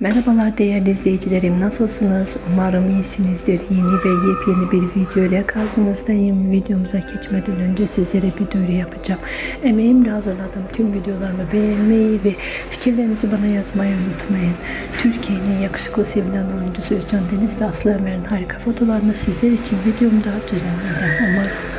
Merhabalar değerli izleyicilerim nasılsınız? Umarım iyisinizdir. Yeni ve yepyeni bir video ile karşınızdayım. Videomuza geçmeden önce sizlere bir duyuru yapacağım. Emeğimle hazırladığım tüm videolarımı beğenmeyi ve fikirlerinizi bana yazmayı unutmayın. Türkiye'nin yakışıklı sevilen oyuncusu Özcan Deniz ve Aslı Ömer'in harika fotolarını sizler için videomda düzenledim. Umarım